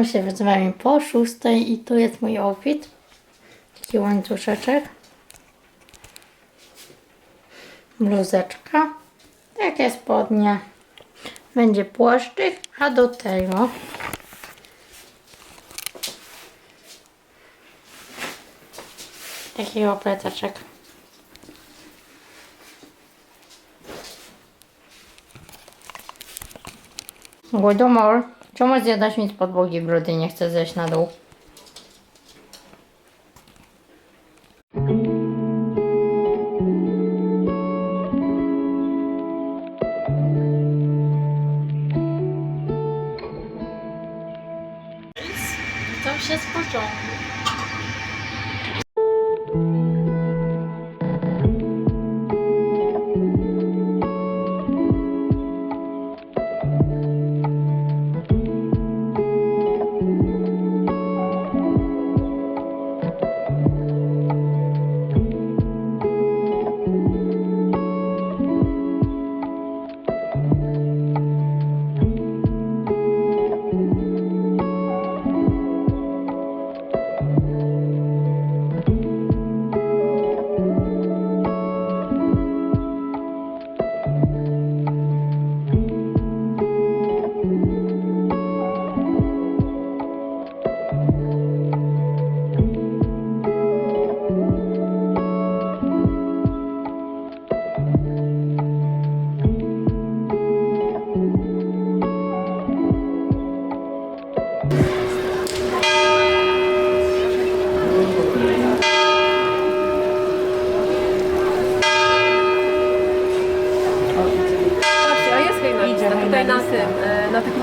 Witam się z Wami po szóstej i tu jest mój outfit. Taki łańcuszeczek. Bluzeczka. Takie spodnie. Będzie płaszczyk, a do tego takiego plecaczek. Głodomor, czemu zjadasz mi z podłogi brudy nie chcę zejść na dół?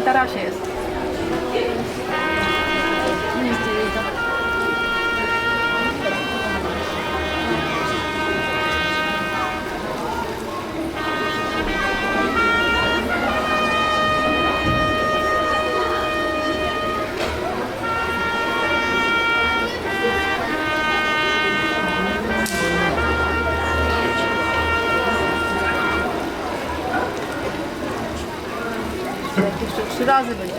E, razy będzie.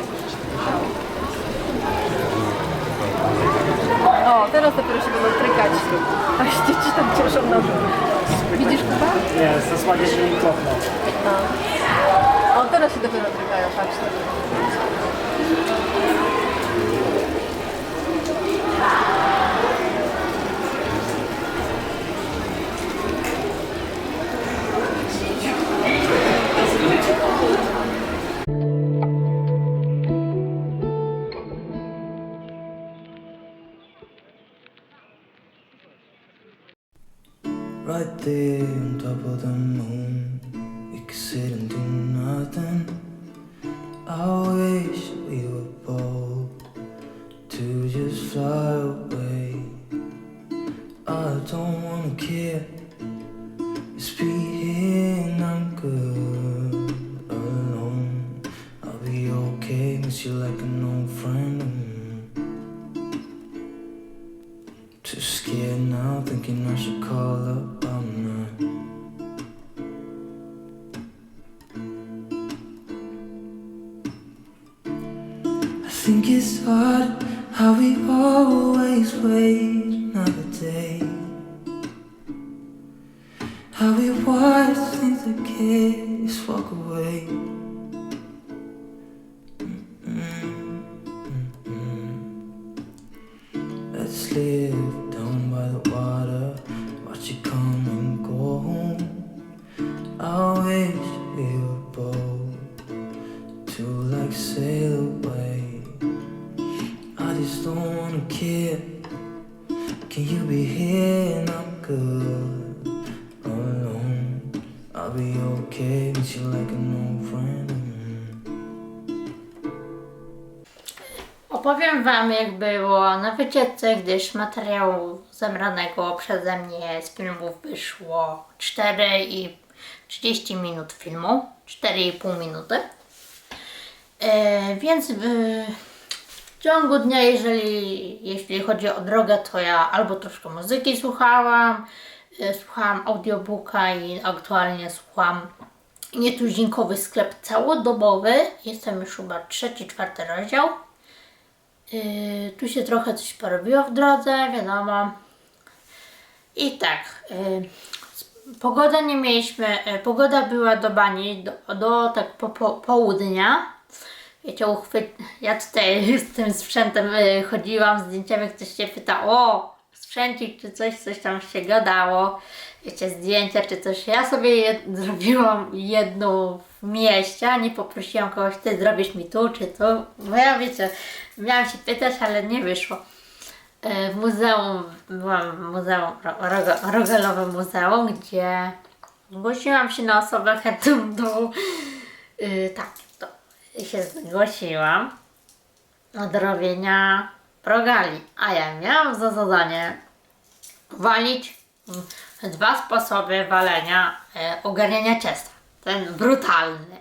O, teraz dopiero się będą trykać. A dzieci tam cieszą dół. Widzisz Kuba? Nie, zasłanie się nie kopnął. O, teraz się dopiero trykają, patrzcie. Now, I'm thinking I should call night. I think it's hard how we always wait another day. How we watch things that kids walk away. Mm-mm, mm-mm. Let's live Opowiem Wam jak było na wycieczce, gdyż materiału zebranego przeze mnie z filmów wyszło 4 i 30 minut filmu, 4,5 minuty. E, więc w, w ciągu dnia, jeżeli jeśli chodzi o drogę, to ja albo troszkę muzyki słuchałam, e, słuchałam audiobooka i aktualnie słucham nietuzinkowy sklep całodobowy. Jestem już chyba trzeci, czwarty rozdział. Yy, tu się trochę coś porobiło w drodze, wiadomo. I tak, yy, pogoda nie mieliśmy, yy, pogoda była do bani do, do tak po, po, południa. Wiecie, uchwyt, ja tutaj z tym sprzętem yy, chodziłam, zdjęciami ktoś się pyta, o, sprzęcik czy coś, coś tam się gadało, wiecie, zdjęcia czy coś. Ja sobie je, zrobiłam jedną w mieście, a nie poprosiłam kogoś, ty zrobisz mi tu czy tu, bo ja wiecie, miałam się pytać, ale nie wyszło. E, W muzeum, byłam w muzeum, Rogalowym Muzeum, gdzie zgłosiłam się na osobę chętną do, yy, tak, to się zgłosiłam do robienia rogali, a ja miałam za zadanie walić dwa sposoby walenia, e, ogarniania ciasta. Ten brutalny.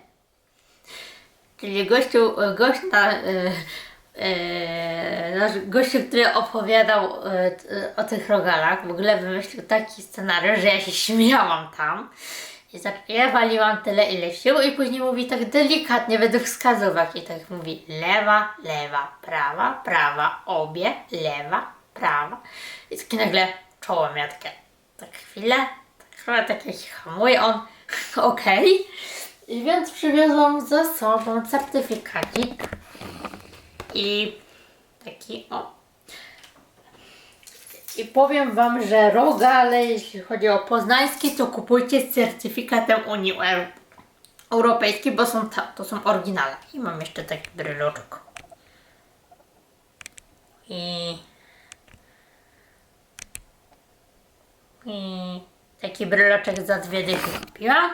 Czyli gościu, gość na, e, e, nasz gościu, który opowiadał e, t- o tych rogalach, w ogóle wymyślił taki scenariusz, że ja się śmiałam tam. I tak, ja waliłam tyle, ile sił i później mówi tak delikatnie, według wskazówek i tak mówi lewa, lewa, prawa, prawa, obie, lewa, prawa. I takie nagle czoło miał takie, tak chwilę, tak chyba tak jak hamuje on, okej. I więc przywiozłam ze sobą certyfikacik i taki o. I powiem Wam, że rogale, jeśli chodzi o poznańskie, to kupujcie z certyfikatem Unii Eu- Europejskiej, bo są ta, to są oryginale. I mam jeszcze taki bryloczek. I... I taki bryloczek za dwie dychy kupiłam.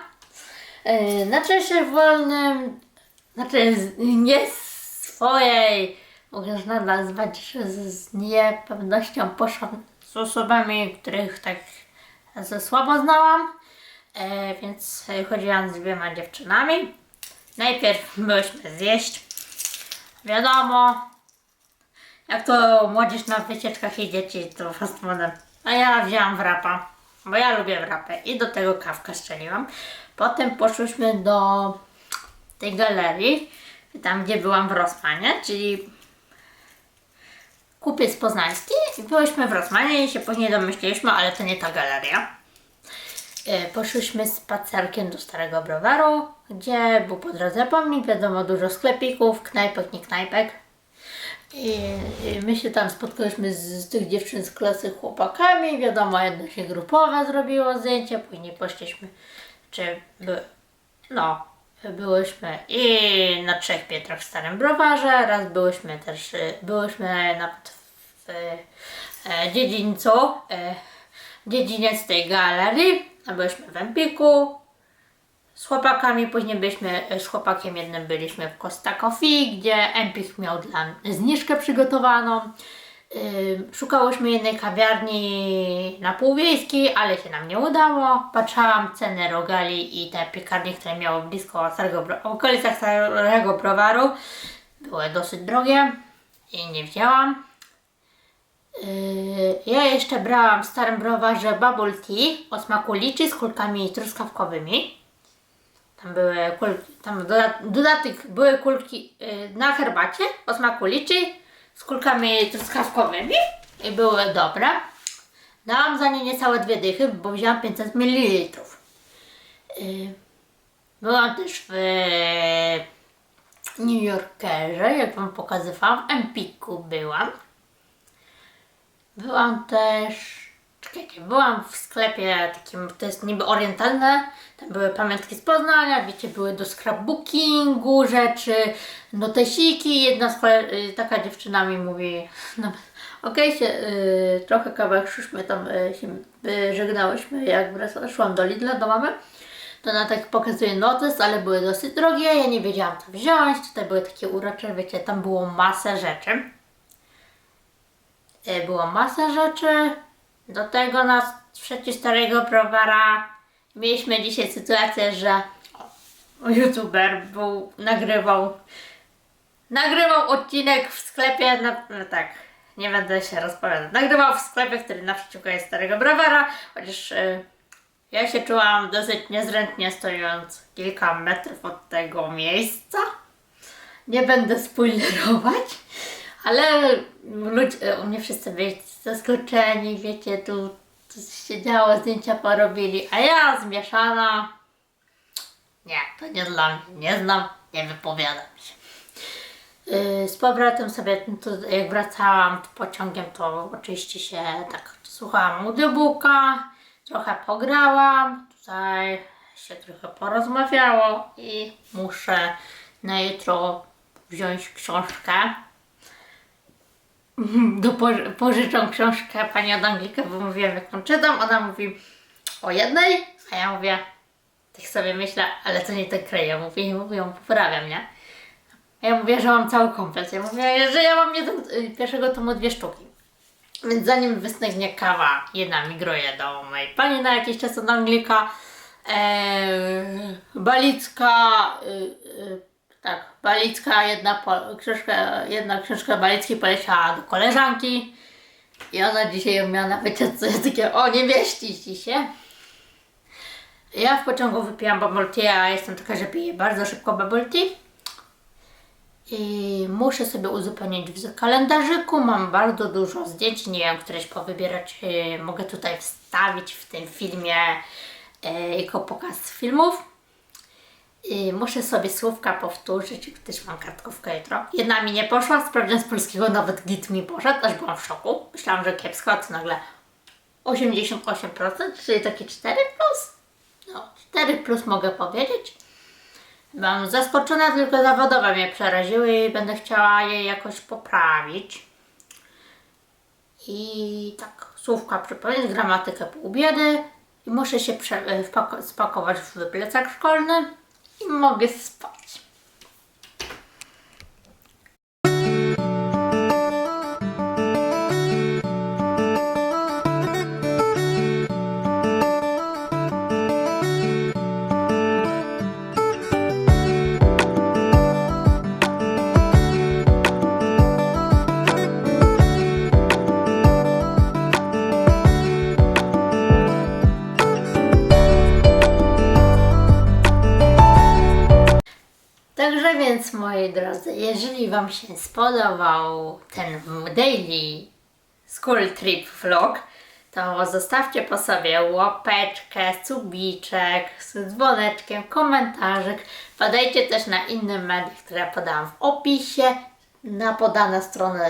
Yy, na czasie wolnym, znaczy nie swojej, można nazwać, z niepewnością poszłam z osobami, których tak ze słabo znałam, e, więc chodziłam z dwiema dziewczynami. Najpierw byłyśmy zjeść, wiadomo, jak to młodzież na wycieczkach i dzieci, to fast foodem. A ja wzięłam wrapa, bo ja lubię wrapę i do tego kawkę strzeliłam. Potem poszłyśmy do tej galerii, tam gdzie byłam w Rosmanie, czyli kupiec poznański. Byłyśmy w Rosmanie i się później domyśliliśmy, ale to nie ta galeria. E, Poszłyśmy spacerkiem do Starego Browaru, gdzie był po drodze pomnik, wiadomo, dużo sklepików, knajpek, nie knajpek. I, my się tam spotkałyśmy z, z tych dziewczyn z klasy chłopakami. Wiadomo, jedno się grupowe zrobiło zdjęcie, później poszliśmy, czy by, no, byłyśmy i na Trzech Pietrach w Starym Browarze, raz byłyśmy też, y, byłyśmy nawet w e, dziedzińcu, e, dziedziniec tej galerii, a byłyśmy w Empiku, z chłopakami, później byliśmy, z chłopakiem jednym byliśmy w Costa Coffee, gdzie Empik miał dla zniżkę przygotowaną. Szukałyśmy jednej kawiarni na półwiejskiej, ale się nam nie udało. Patrzałam ceny rogali i te piekarnie, które miały blisko starego, w okolicach starego browaru. Były dosyć drogie i nie wzięłam. Yy, ja jeszcze brałam w starym browarze bubble tea o smaku liczy z kulkami truskawkowymi. Tam były kulki, tam doda- dodatek były kulki yy, na herbacie o smaku liczy z kulkami truskawkowymi i były dobre. Dałam za nie niecałe dwie dychy, bo wzięłam 500 ml. Yy, byłam też w New Yorkerze, jak Wam pokazywałam, w Empiku byłam. Byłam też. Czekajcie, byłam w sklepie takim, to jest niby orientalne. Tam były pamiątki z Poznania, wiecie, były do scrapbookingu rzeczy, notesiki. Jedna z kole- y, taka dziewczyna mi mówi, no okej, się y, trochę kawałek szliśmy tam, y, się y, żegnałyśmy, jak wracałam, szłam do Lidla, do mamy. To ona tak pokazuje notes, ale były dosyć drogie, ja nie wiedziałam co wziąć. Tutaj były takie urocze, wiecie, tam było masę rzeczy. E, Było masa rzeczy. Do tego na trzeci starego browara mieliśmy dzisiaj sytuację, że youtuber był, nagrywał nagrywał odcinek w sklepie, na, no tak, nie będę się rozpowiadać, nagrywał w sklepie, który naprzeciwko jest starego browara, chociaż e, ja się czułam dosyć niezręcznie stojąc kilka metrów od tego miejsca. Nie będę spoilerować, Ale ludzie, u mnie wszyscy byli zaskoczeni, wiecie, tu coś się działo, zdjęcia porobili, a ja zmieszana. Nie, to nie dla mnie, nie znam, nie wypowiadam się. Yy, Z powrotem sobie, to jak wracałam pociągiem, to oczywiście się tak słuchałam audiobooka, trochę pograłam, tutaj się trochę porozmawiało i muszę na jutro wziąć książkę. Do poży- pożyczą książkę pani od Anglika, bo mówiłam jaką czytam, ona mówi o jednej, a ja mówię, tak sobie myślę, ale co nie tak kryje, mówię, i mówię, poprawiam, nie? Ja mówię, że mam cały komplet. Ja mówię, że ja mam jeden, y, pierwszego tomu dwie sztuki. Więc zanim wystygnie kawa, jedna migruje do mojej pani na jakiś czas od Anglika. Eee, Balicka, y, y, tak, Balicka, jedna po, książka, jedna książka Balickiej poleciała do koleżanki. I ona dzisiaj ją miała na wycieczce. Ja takie, o nie mieści ci się. Ja w pociągu wypijam bubble tea, a jestem taka, że piję bardzo szybko bubble tea. I muszę sobie uzupełnić w kalendarzyku. Mam bardzo dużo zdjęć. Nie wiem, któreś powybierać. Yy, Mogę tutaj wstawić w tym filmie yy, jako pokaz filmów. I muszę sobie słówka powtórzyć, gdyż mam kartkówkę jutro. Jedna mi nie poszła, sprawdzian z polskiego, nawet git mi poszedł, aż byłam w szoku. Myślałam, że kiepsko, a to nagle 88%, czyli takie 4 plus. No, 4 plus mogę powiedzieć. Byłam zaskoczona, tylko zawodowe mnie przeraziły i będę chciała je jakoś poprawić. I tak, słówka przypomnieć, gramatykę pół biedy i muszę się e, spakować w plecak szkolny i mogę spać. Także więc moi drodzy, jeżeli Wam się spodobał ten daily school trip vlog, to zostawcie po sobie łapeczkę, subiczek z dzwoneczkiem, komentarzyk. Podajcie też na inne media, które podałam w opisie, na podane strony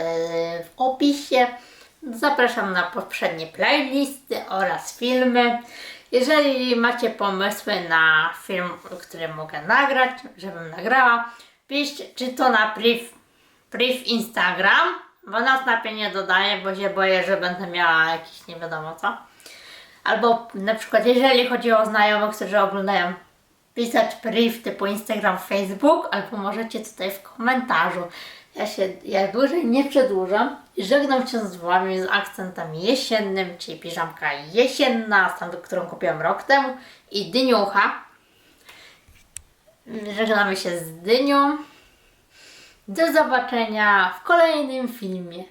w opisie. Zapraszam na poprzednie playlisty oraz filmy. Jeżeli macie pomysły na film, który mogę nagrać, żebym nagrała, piszcie, czy to na priv, priv Instagram, bo na snapie nie dodaję, bo się boję, że będę miała jakieś nie wiadomo co. Albo na przykład, jeżeli chodzi o znajomych, którzy oglądają, pisać priv typu Instagram, Facebook, albo możecie tutaj w komentarzu. Ja się, ja dłużej nie przedłużam i żegnam się z Wami z akcentem jesiennym, czyli piżamka jesienna, stamtąd, którą kupiłam rok temu i dyniucha. Żegnamy się z dynią. Do zobaczenia w kolejnym filmie.